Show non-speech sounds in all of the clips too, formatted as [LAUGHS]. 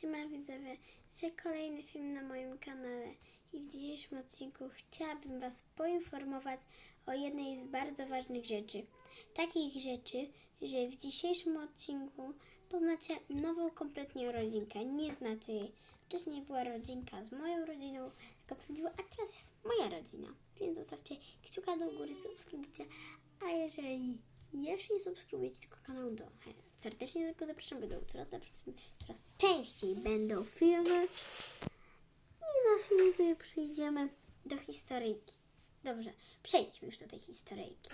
Siema widzowie, dzisiaj kolejny film na moim kanale i w dzisiejszym odcinku chciałabym Was poinformować o jednej z bardzo ważnych rzeczy. Takich rzeczy, że w dzisiejszym odcinku poznacie nową kompletnie rodzinkę. Nie znacie jej. Wcześniej była rodzinka z moją rodziną, tylko prawdziwa, a teraz jest moja rodzina. Więc zostawcie kciuka do góry, subskrybujcie. A jeżeli jeszcze nie subskrybujecie tego kanału, to serdecznie do tego zapraszam. Będą coraz lepsze filmy, coraz częściej będą filmy. I za chwilę sobie przyjdziemy do historyjki. Dobrze, przejdźmy już do tej historyjki.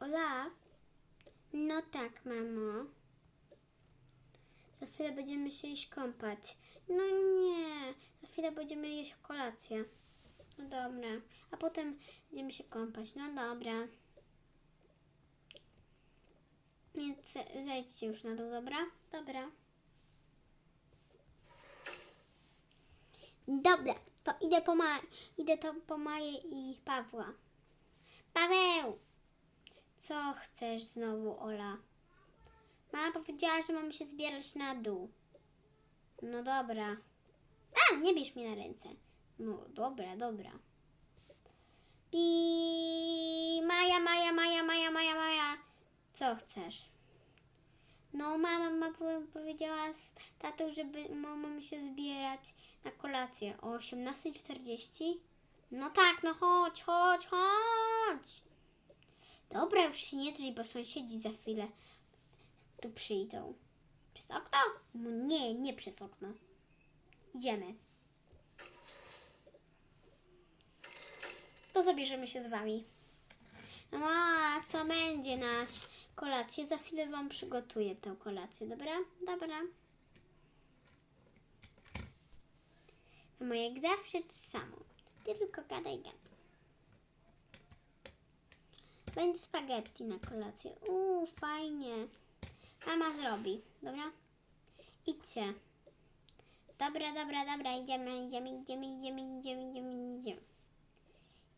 Ola? No tak, mamo. Za chwilę będziemy się iść kąpać. No nie, za chwilę będziemy jeść kolację. No dobra, a potem będziemy się kąpać. No dobra. Więc zejdźcie już na dół, dobra? Dobra. Dobra, to idę po, ma- idę to po Maję i Pawła. Paweł! Co chcesz znowu, Ola? Mama powiedziała, że mamy się zbierać na dół. No dobra. A, nie bierz mnie na ręce. No dobra, dobra. Pi Maja, Maja, Maja, Maja, Maja, Maja. Co chcesz? No mama ma powie- powiedziała z tatą, żeby ma- mamy się zbierać na kolację o 18.40. No tak, no chodź, chodź, chodź. Dobra, już się nie drzyj, bo sąsiedzi za chwilę tu przyjdą. Przez okno? No nie, nie przez okno. Idziemy. To zabierzemy się z wami. No a co będzie na kolację? Za chwilę wam przygotuję tę kolację, dobra? Dobra. Moje jak zawsze to samo. Ty tylko gadaj, gadaj. Będzie spaghetti na kolację. Uuu, fajnie. Mama zrobi, dobra? Idźcie. Dobra, dobra, dobra, idziemy, idziemy, idziemy, idziemy, idziemy, idziemy, idziemy.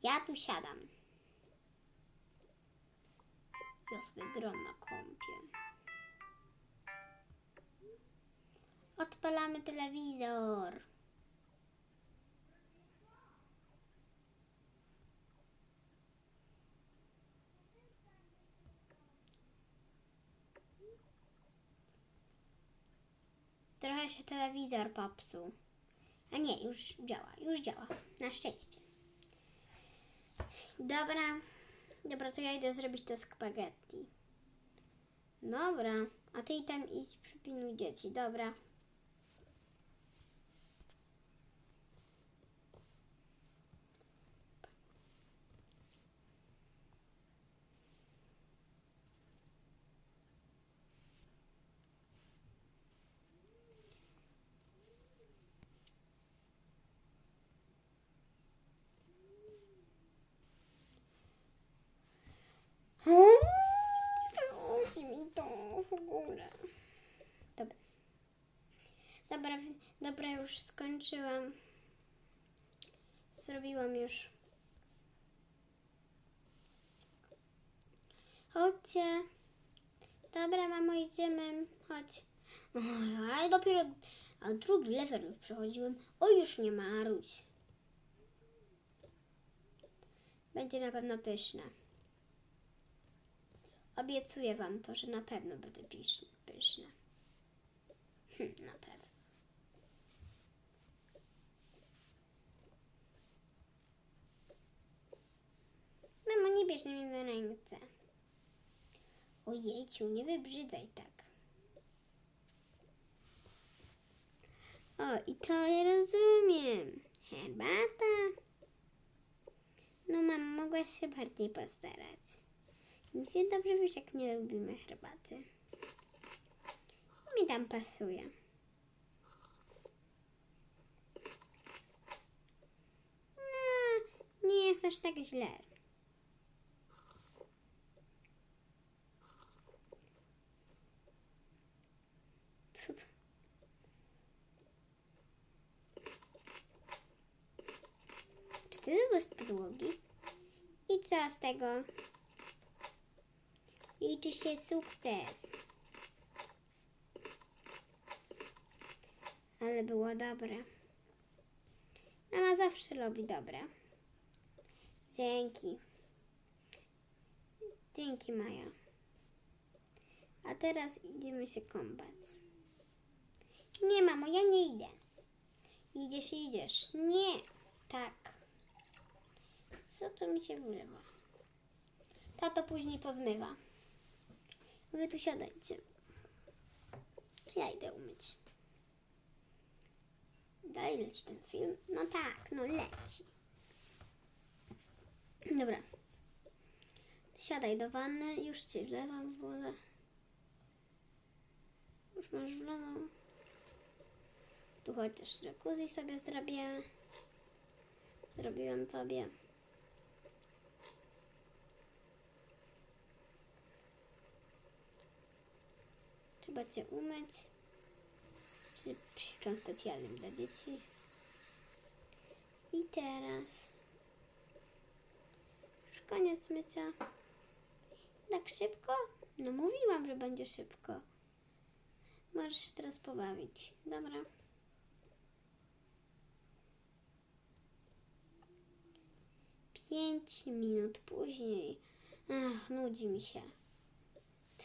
Ja tu siadam. Ja sobie na kąpie. Odpalamy telewizor. Trochę się telewizor popsuł. A nie, już działa, już działa. Na szczęście. Dobra. Dobra, to ja idę zrobić te spaghetti. Dobra. A ty i tam idź przypilnuj dzieci. Dobra. Wyłączy mi to w ogóle. Dobra. Dobra, dobra, już skończyłam. Zrobiłam już. Chodźcie. Dobra, mamo, idziemy. Chodź. Ale dopiero a drugi level już przechodziłem. O, już nie maruć. Będzie na pewno pyszne. Obiecuję wam to, że na pewno będzie pyszne. pyszne. Hm, na pewno. Mamo, nie bierz mnie na ręce. Ojejciu, nie wybrzydzaj tak. O, i to ja rozumiem. Herbata. No, mamo, mogłaś się bardziej postarać. Nie dobrze wiesz, jak nie lubimy herbaty. Mi tam pasuje. No, nie jest aż tak źle. Co to? To z podłogi? I co z tego? Liczy się sukces. Ale było dobre. Mama zawsze robi dobre. Dzięki. Dzięki, Maja. A teraz idziemy się kąpać. Nie, mamo, ja nie idę. Idziesz, idziesz. Nie. Tak. Co tu mi się wlewa? Tato później pozmywa. Wy tu siadajcie. Ja idę umyć. Dalej leci ten film? No tak, no leci. Dobra. Siadaj do wanny, już ci wlewam w wodę. Już masz wlaną. Tu chociaż jacuzzi sobie zrobię. Zrobiłam tobie. Trzeba cię umyć. Czy psikam specjalnym dla dzieci. I teraz już koniec mycia. Tak szybko? No mówiłam, że będzie szybko. Możesz się teraz pobawić. Dobra. Pięć minut później. Ach, nudzi mi się.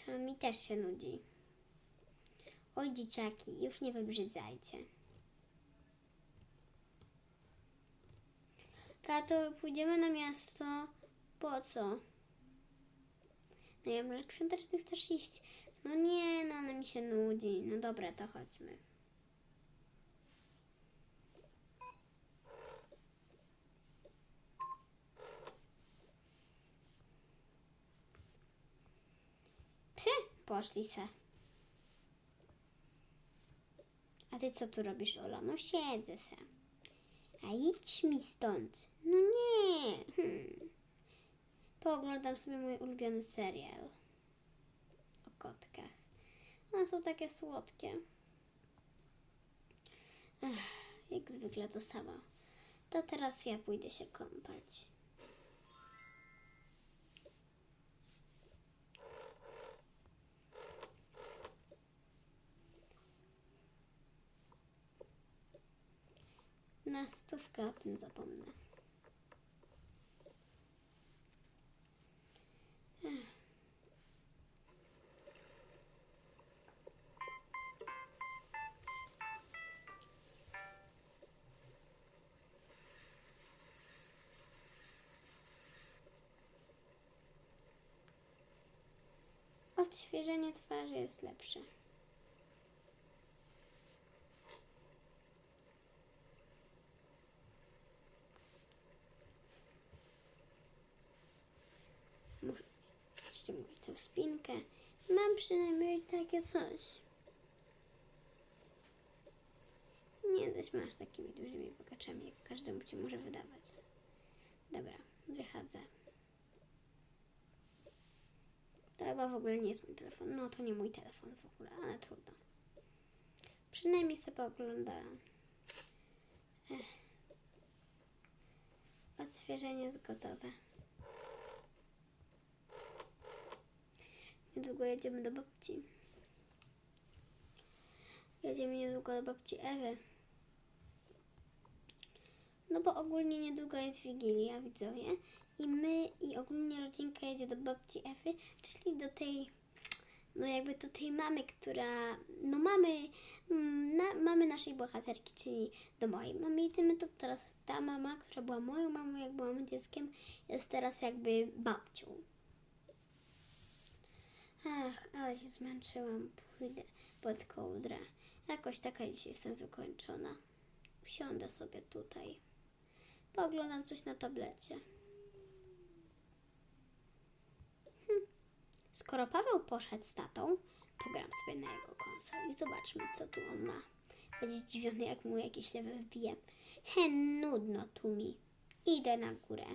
To mi też się nudzi. Oj, dzieciaki, już nie wybrzydzajcie. Tato, pójdziemy na miasto. Po co? No ja może świąteczny chcesz iść? No nie, no ona mi się nudzi. No dobra, to chodźmy. Psy, poszli se. A ty co tu robisz, Ola? No siedzę se. A idź mi stąd. No nie. Hmm. Pooglądam sobie mój ulubiony serial o kotkach. One są takie słodkie. Ech, jak zwykle to samo. To teraz ja pójdę się kąpać. Na stówkę o tym zapomnę. Odświeżenie twarzy jest lepsze. Muszę ściągnąć tę spinkę. Mam przynajmniej takie coś. Nie dać masz takimi dużymi bogaczami, jak każdemu ci może wydawać. Dobra, wychodzę. To chyba w ogóle nie jest mój telefon. No to nie mój telefon w ogóle, ale trudno. Przynajmniej sobie pooglądałam. Ech. Odświeżenie jest gotowe. Niedługo jedziemy do babci. Jedziemy niedługo do babci Ewy. No bo ogólnie niedługo jest Wigilia, widzowie. I my, i ogólnie rodzinka jedzie do babci Ewy, czyli do tej, no jakby do tej mamy, która, no mamy, mm, na, mamy naszej bohaterki, czyli do mojej mamy. Jedziemy to teraz ta mama, która była moją mamą, jak byłam dzieckiem, jest teraz jakby babcią. Ach, ale się zmęczyłam. Pójdę pod kołdrę. Jakoś taka dzisiaj jestem wykończona. Wsiądę sobie tutaj. Pooglądam coś na tablecie. Hm. Skoro Paweł poszedł z tatą, pogram sobie na jego konsoli. Zobaczmy, co tu on ma. Będzie zdziwiony, jak mu jakiś level wbije. He, nudno tu mi. Idę na górę.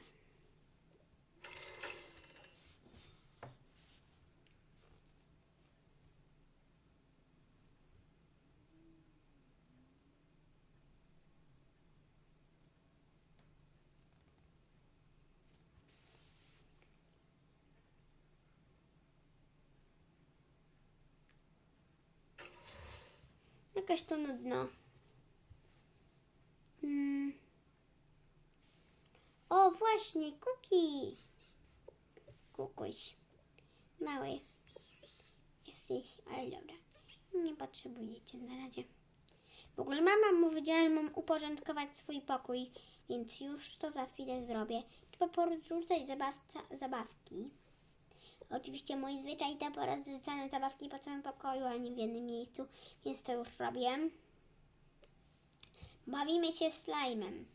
Jakaś to nudno. Hmm. O, właśnie, Kuki. Kukuś. Mały. Jesteś, ale dobra. Nie potrzebujecie na razie. W ogóle mama mu że mam uporządkować swój pokój, więc już to za chwilę zrobię. Trzeba porzucać zabawca, zabawki. Oczywiście mój zwyczaj to porozrzucane zabawki po całym pokoju, a nie w jednym miejscu, więc to już robię. Bawimy się slajmem.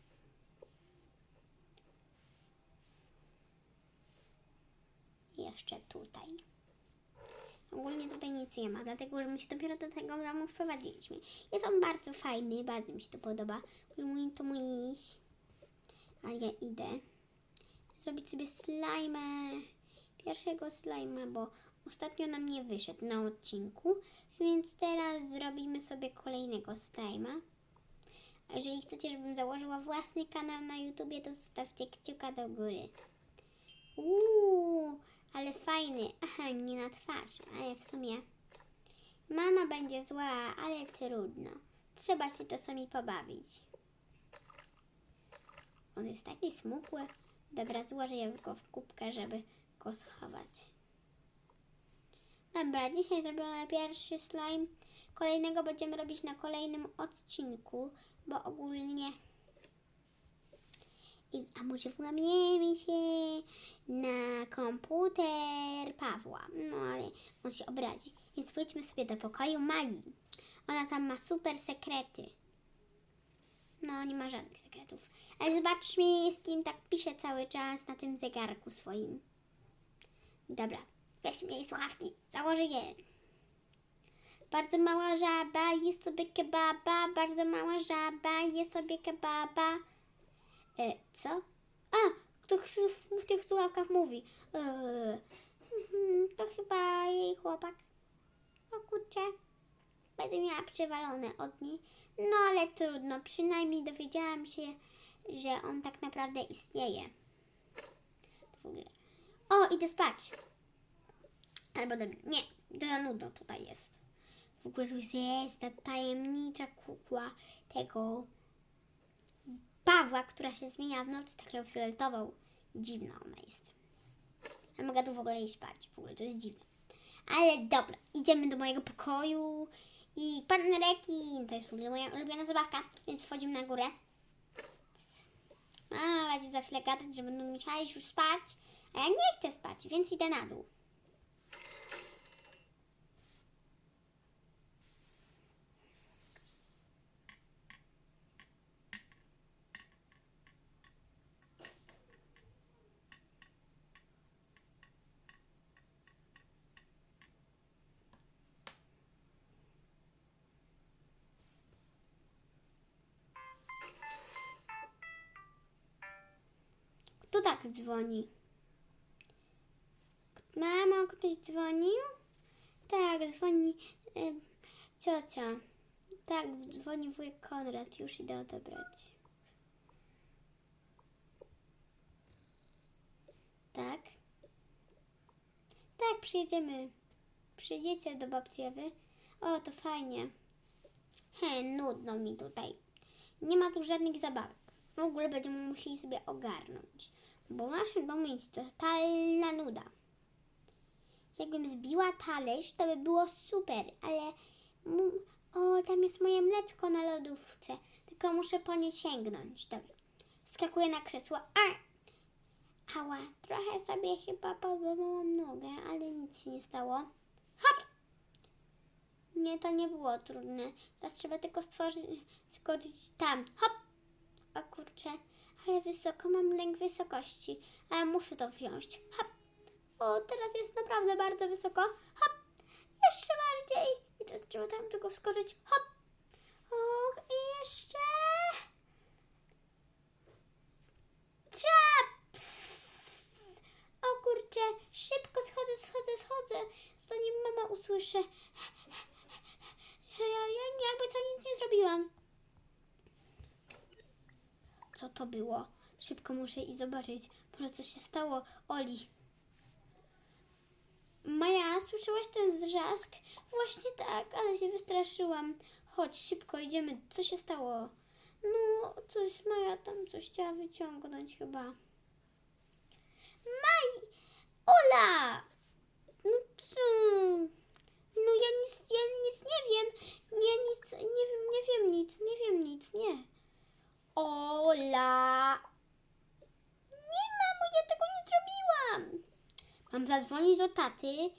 Jeszcze tutaj. Ogólnie tutaj nic nie ma, dlatego że my się dopiero do tego domu wprowadziliśmy. Jest on bardzo fajny, bardzo mi się to podoba. Mój to mój. Ale ja idę zrobić sobie slajmę. Pierwszego slajma, bo ostatnio nam nie wyszedł na odcinku, więc teraz zrobimy sobie kolejnego slajma. A jeżeli chcecie, żebym założyła własny kanał na YouTubie, to zostawcie kciuka do góry. Uuu, ale fajny. Aha, nie na twarz, ale w sumie. Mama będzie zła, ale trudno. Trzeba się czasami pobawić. On jest taki smukły. Dobra, złożę go w kubkę, żeby go schować. Dobra, dzisiaj zrobiłam pierwszy slime. Kolejnego będziemy robić na kolejnym odcinku, bo ogólnie... I, a może włamiemy się na komputer Pawła. No ale on się obradzi. Więc pójdźmy sobie do pokoju Mai. Ona tam ma super sekrety. No, nie ma żadnych sekretów. Ale zobaczmy, z kim tak pisze cały czas na tym zegarku swoim. Dobra, weźmy jej słuchawki, założę je. Bardzo mała żaba, je sobie kebaba, bardzo mała żaba, je sobie kebaba. E, co? A, kto w, w, tych słuchawkach mówi? E, mhm, to chyba jej chłopak. O kurczę. Będę miała przewalone od niej. No ale trudno, przynajmniej dowiedziałam się, że on tak naprawdę istnieje. W. O, idę spać. Albo do... Nie, to za nudno tutaj jest. W ogóle tu jest ta tajemnicza kukła tego Pawła, która się zmienia w nocy taką fioletową. Dziwna ona jest. Ja mogę tu w ogóle iść spać. W ogóle to jest dziwne. Ale dobra, idziemy do mojego pokoju. I pan rekin, to jest w ogóle moja ulubiona zabawka, więc wchodzimy na górę. A, będzie za chwilę gadać, że będą musieli już spać, a ja nie chcę spać, więc idę na dół. Kto tak dzwoni? Ktoś dzwonił? Tak, dzwoni y, ciocia. Tak, dzwoni wujek Konrad, już idę odebrać. Tak? Tak, przyjedziemy. Przyjedziecie do babci Ewy? O, to fajnie. He, nudno mi tutaj. Nie ma tu żadnych zabawek. W ogóle będziemy musieli sobie ogarnąć, bo w naszym domu jest totalna nuda. Jakbym zbiła talerz, to by było super, ale o, tam jest moje mleczko na lodówce, tylko muszę po nie sięgnąć. Dobra, wskakuję na krzesło. A! Ała, trochę sobie chyba podłamałam nogę, ale nic się nie stało. Hop! Nie, to nie było trudne. Teraz trzeba tylko stworzyć, skoczyć tam. Hop! O kurczę, ale wysoko, mam lęk wysokości, ale muszę to wziąć. Hop! O, teraz jest naprawdę bardzo wysoko. Hop! Jeszcze bardziej. I teraz trzeba tam tylko wskoczyć. Hop! Och, i jeszcze... Czaps! O kurczę, szybko schodzę, schodzę, schodzę, zanim mama usłyszy. Ja, ja jakby co nic nie zrobiłam. Co to było? Szybko muszę iść zobaczyć. Może co się stało Oli. Maja, słyszałaś ten zrzask? Właśnie tak, ale się wystraszyłam. Chodź, szybko idziemy. Co się stało? No, coś Maja tam coś chciała wyciągnąć chyba. Maj! Ola! No co? No ja nic, ja nic nie wiem. Ja nic, nie wiem, nie wiem nic, nie wiem nic, nie. Ola! Nie, mamo, ja tego nie zrobiłam. Mam zadzwonić do taty?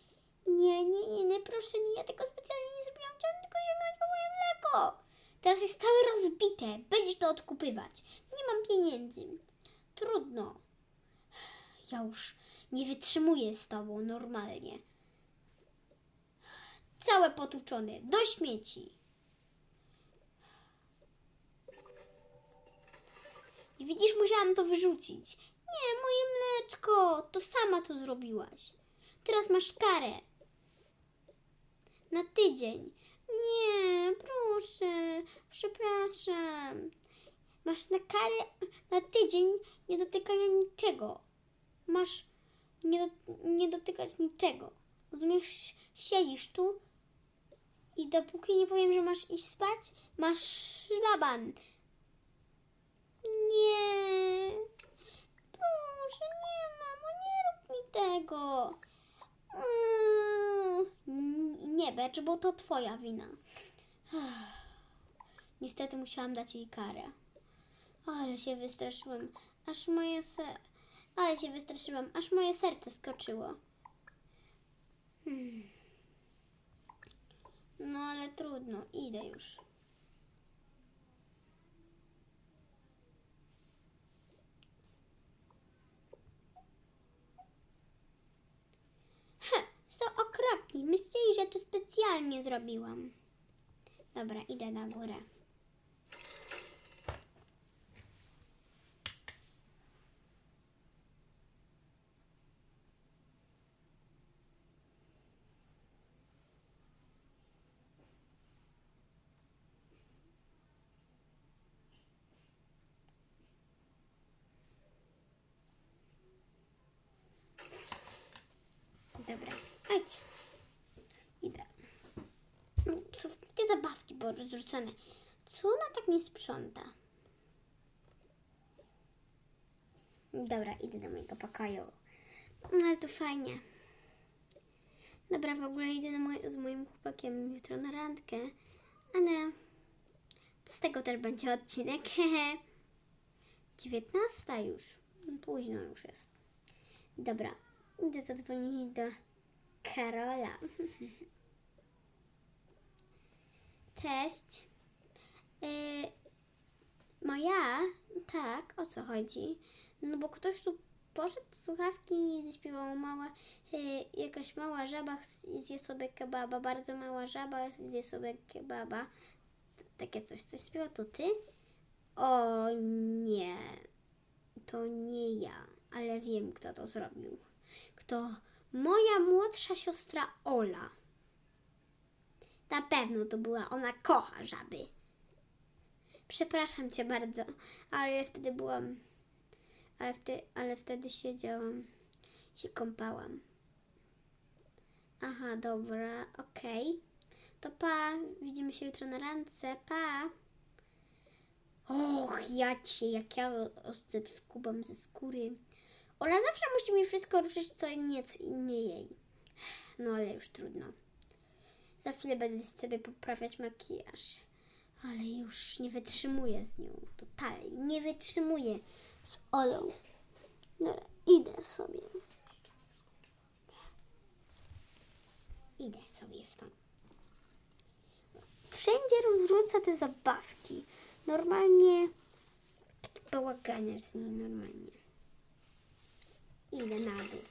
Nie, nie, nie, nie, proszę, nie, ja tego specjalnie nie zrobiłam. Chciałam tylko sięgnąć po moje mleko. Teraz jest całe rozbite. Będziesz to odkupywać. Nie mam pieniędzy. Trudno. Ja już nie wytrzymuję z tobą normalnie. Całe potłuczone, do śmieci. I widzisz, musiałam to wyrzucić. Nie, moje mleczko, to sama to zrobiłaś. Teraz masz karę. Na tydzień. Nie, proszę, przepraszam. Masz na karę na tydzień nie dotykania niczego. Masz nie, do, nie dotykać niczego. Rozumiesz? Siedzisz tu i dopóki nie powiem, że masz iść spać, masz szlaban. Nie. Proszę, nie, mamo, nie rób mi tego. Mm, Nie becz, bo to twoja wina. [SIGHS] Niestety musiałam dać jej karę. Ale się wystraszyłam, aż moje se... Ale się wystraszyłam, aż moje serce skoczyło. Hmm. No ale trudno, idę już. He, są okropni. Myśleli, że to specjalnie zrobiłam. Dobra, idę na górę. Dobra, chodź. Idę. No, Co te rozrzucone? Co ona tak nie sprząta? Dobra, idę do mojego pokoju. No, ale to fajnie. Dobra, w ogóle idę moj- z moim chłopakiem jutro na randkę, ale z tego też będzie odcinek. [LAUGHS] 19 już. Późno już jest. Dobra, idę zadzwonić do Karola. [LAUGHS] Cześć. Y, moja? Tak, o co chodzi? No bo ktoś tu poszedł słuchawki i zaśpiewał mała, y, jakaś mała żaba zje sobie kebaba, bardzo mała żaba zje sobie kebaba. T- takie coś, coś śpiewa to ty? O nie, to nie ja, ale wiem kto to zrobił. Kto? Moja młodsza siostra Ola. Na pewno to była, ona kocha żaby. Przepraszam cię bardzo, ale wtedy byłam, ale wtedy, ale wtedy siedziałam, się kąpałam. Aha, dobra, okej. To pa, widzimy się jutro na randce, pa. Och, ja cię, jak ja ostry skubam ze skóry. Ola zawsze musi mi wszystko ruszyć, co nie, co nie jej. No ale już trudno. Za chwilę będę sobie poprawiać makijaż. Ale już nie wytrzymuję z nią. Totalnie nie wytrzymuję z Olą. Dobra, idę sobie. Idę sobie stąd. Wszędzie rozrzuca te zabawki. Normalnie bałaganiarz z niej normalnie. Idę na dół.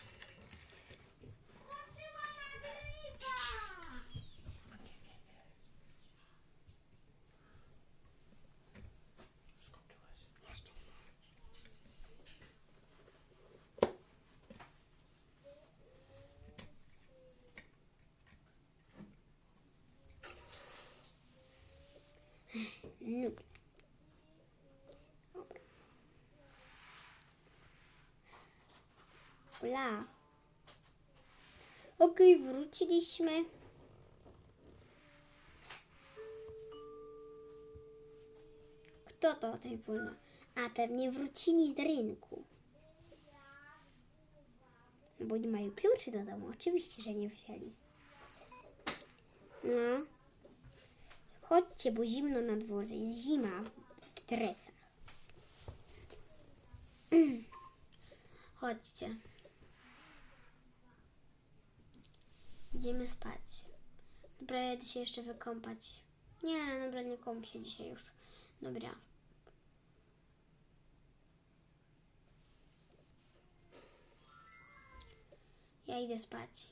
Jeszcze nie. Lubię. Dobra. Ola. Okej, wróciliśmy. Kto to o tej północy? A pewnie wrócili z rynku. No bo nie mają kluczy do domu. Oczywiście, że nie wzięli. No. Chodźcie, bo zimno na dworze. Jest zima w dresach. [CLEARS THROAT] Chodźcie. Idziemy spać. Dobra, ja idę się jeszcze wykąpać. Nie, dobra, nie kąp się dzisiaj już. Dobra. Ja idę spać.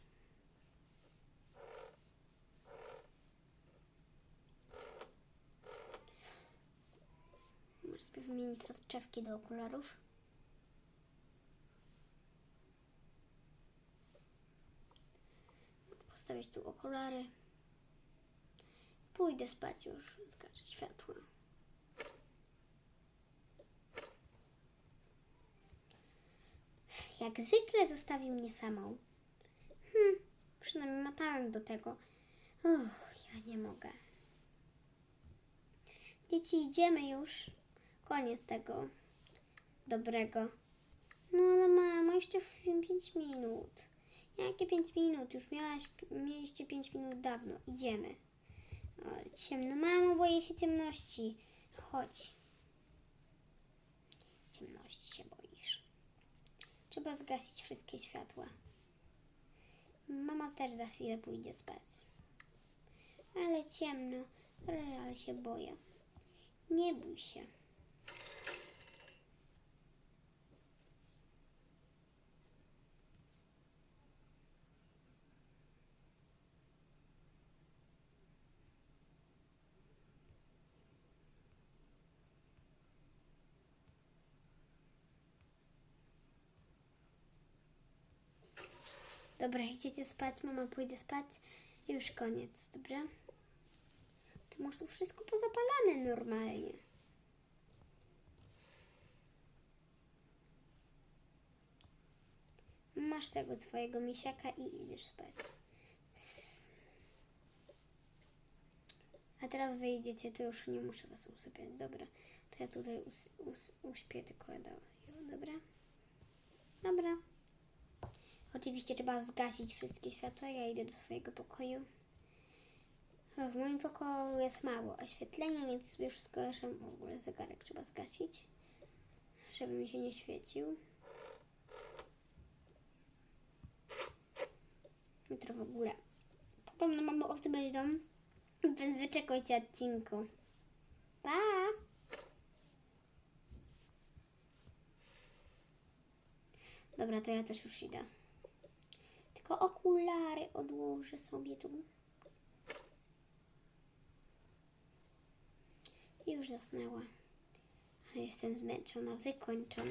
Możesz sobie wymienić soczewki do okularów. Postawić tu okulary. Pójdę spać już, zgaszę światło. Jak zwykle zostawi mnie samą. Hmm, przynajmniej ma talent do tego. Uff, ja nie mogę. Dzieci, idziemy już. Koniec tego dobrego. No ale mamo, jeszcze film 5 minut. Jakie 5 minut? Już miałaś, mieliście 5 minut dawno. Idziemy. O, ciemno. Mamo, boję się ciemności. Chodź. Ciemności się boisz. Trzeba zgasić wszystkie światła. Mama też za chwilę pójdzie spać. Ale ciemno, ale się boję. Nie bój się. Dobra, idziecie spać, mama pójdzie spać i już koniec, dobrze? Ty masz tu wszystko pozapalane normalnie. Masz tego swojego misiaka i idziesz spać. A teraz wyjdziecie, to już nie muszę was usypiać. Dobra, to ja tutaj us, us, uśpię tylko dalej. Dobra? Dobra. Oczywiście trzeba zgasić wszystkie światła. Ja idę do swojego pokoju. W moim pokoju jest mało oświetlenia, więc już zgaszam. W ogóle zegarek trzeba zgasić, żeby mi się nie świecił. Jutro w ogóle. Potem mamy osy będą, więc wyczekujcie odcinku. Pa! Dobra, to ja też już idę. Tylko okulary odłożę sobie tu. I już zasnęła. Jestem zmęczona, wykończona.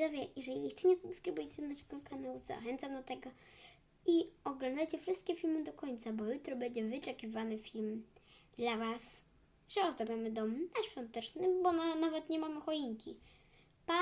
Widzowie, jeżeli jeszcze nie subskrybujecie naszego kanału, zachęcam do tego i oglądajcie wszystkie filmy do końca, bo jutro będzie wyczekiwany film dla Was, że ozdabiamy dom na świąteczny, bo na, nawet nie mamy choinki. Pa!